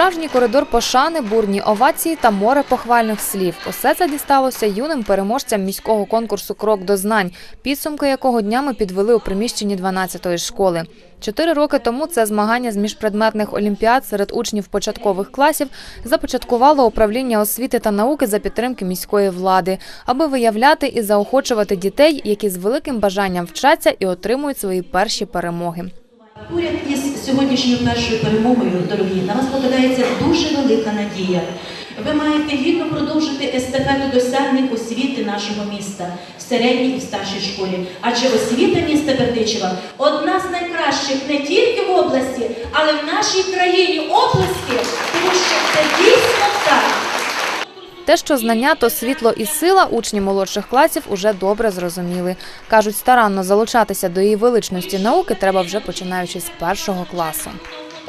Справжній коридор пошани, бурні овації та море похвальних слів. Усе це дісталося юним переможцям міського конкурсу Крок до знань, підсумки якого днями підвели у приміщенні 12-ї школи. Чотири роки тому це змагання з міжпредметних олімпіад серед учнів початкових класів започаткувало управління освіти та науки за підтримки міської влади, аби виявляти і заохочувати дітей, які з великим бажанням вчаться і отримують свої перші перемоги. Уряд із сьогоднішньою першою перемогою, дорогі, на вас покладається дуже велика надія. Ви маєте гідно продовжити естафету досягнень освіти нашого міста в середній і в старшій школі. Адже освіта міста Бердичева одна з найкращих не тільки в області, але в нашій країні області, тому що це дійсно. Те, що знання то світло і сила, учні молодших класів уже добре зрозуміли. Кажуть, старанно залучатися до її величності науки треба вже починаючи з першого класу.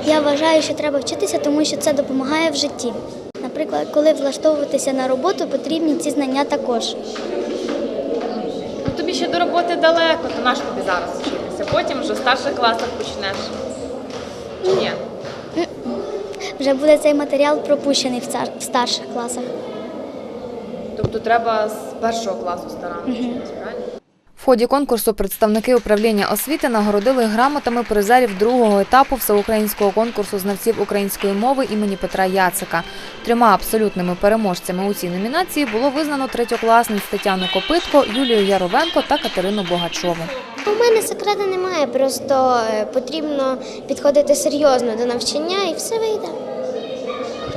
Я вважаю, що треба вчитися, тому що це допомагає в житті. Наприклад, коли влаштовуватися на роботу, потрібні ці знання також. Ну тобі ще до роботи далеко, то наш тобі зараз вчитися. Потім вже в старших класах почнеш. Ні. Вже буде цей матеріал пропущений в старших класах. Тобто треба з першого класу старатися, правильно? В ході конкурсу представники управління освіти нагородили грамотами призерів другого етапу всеукраїнського конкурсу знавців української мови імені Петра Яцика. Трьома абсолютними переможцями у цій номінації було визнано третьокласниць Тетяну Копитко, Юлію Яровенко та Катерину Богачову. У мене секрету немає, просто е, потрібно підходити серйозно до навчання і все вийде.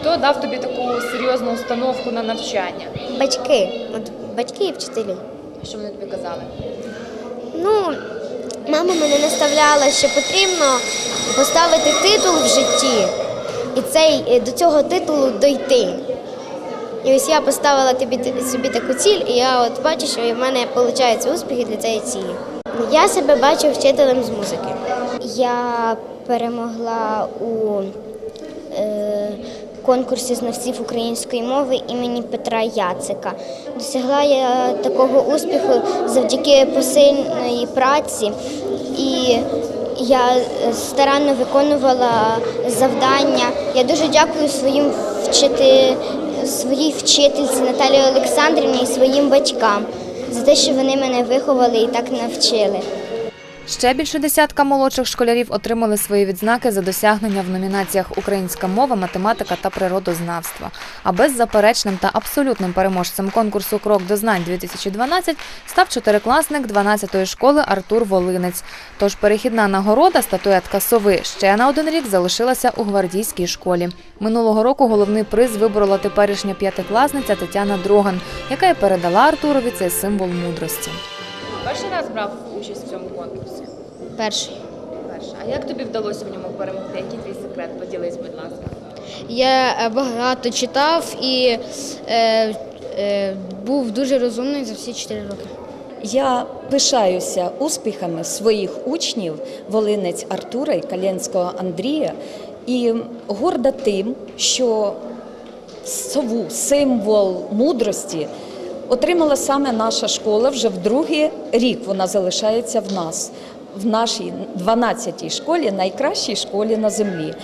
Хто дав тобі таку серйозну установку на навчання? Батьки, от батьки і вчителі. Що вони тобі казали? Ну, мама мене наставляла, що потрібно поставити титул в житті і цей, е, до цього титулу дойти. І ось я поставила тобі собі таку ціль, і я от бачу, що в мене виходить успіхи для цієї цілі. Я себе бачу вчителем з музики. Я перемогла у е, конкурсі знавців української мови імені Петра Яцика. Досягла я такого успіху завдяки посильної праці, і я старанно виконувала завдання. Я дуже дякую своїм вчити, своїй вчительці Наталії Олександрівні і своїм батькам за те, що вони мене виховали і так навчили. Ще більше десятка молодших школярів отримали свої відзнаки за досягнення в номінаціях Українська мова, математика та природознавство. А беззаперечним та абсолютним переможцем конкурсу Крок до знань 2012 став чотирикласник 12-ї школи Артур Волинець. Тож перехідна нагорода статуетка сови ще на один рік залишилася у гвардійській школі. Минулого року головний приз виборола теперішня п'ятикласниця Тетяна Дроган, яка й передала Артурові цей символ мудрості. Перший раз брав участь в цьому конкурсі? Перший. Перший. А як тобі вдалося в ньому перемогти? Який твій секрет? Поділись, будь ласка. Я е, багато читав і е, е, був дуже розумний за всі 4 роки. Я пишаюся успіхами своїх учнів Волинець Артура і Калєнського Андрія і горда тим, що сову, символ мудрості отримала саме наша школа вже в другий рік. Вона залишається в нас, в нашій 12-й школі, найкращій школі на землі.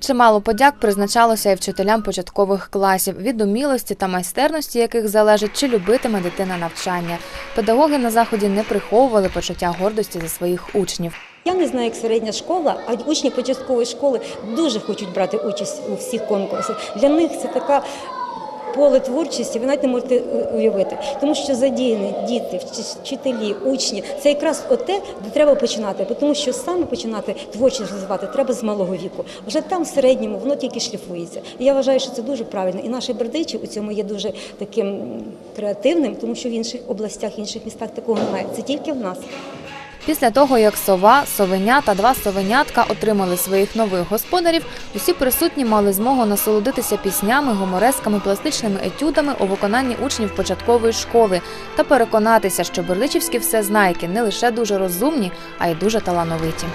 Чимало подяк призначалося і вчителям початкових класів, від умілості та майстерності яких залежить, чи любитиме дитина навчання. Педагоги на заході не приховували почуття гордості за своїх учнів. Я не знаю, як середня школа, а учні початкової школи дуже хочуть брати участь у всіх конкурсах. Для них це така поле творчості, ви навіть не можете е, уявити. Тому що задіяні діти, вчи- вчителі, учні це якраз оте, де треба починати. Тому що саме починати творчість розвивати треба з малого віку. Вже там, в середньому, воно тільки шліфується. І я вважаю, що це дуже правильно. І наші бердичі у цьому є дуже таким креативним, тому що в інших областях, інших містах такого немає. Це тільки в нас. Після того, як сова, совеня та два совенятка отримали своїх нових господарів, усі присутні мали змогу насолодитися піснями, гуморесками, пластичними етюдами у виконанні учнів початкової школи та переконатися, що берличівські всезнайки не лише дуже розумні, а й дуже талановиті.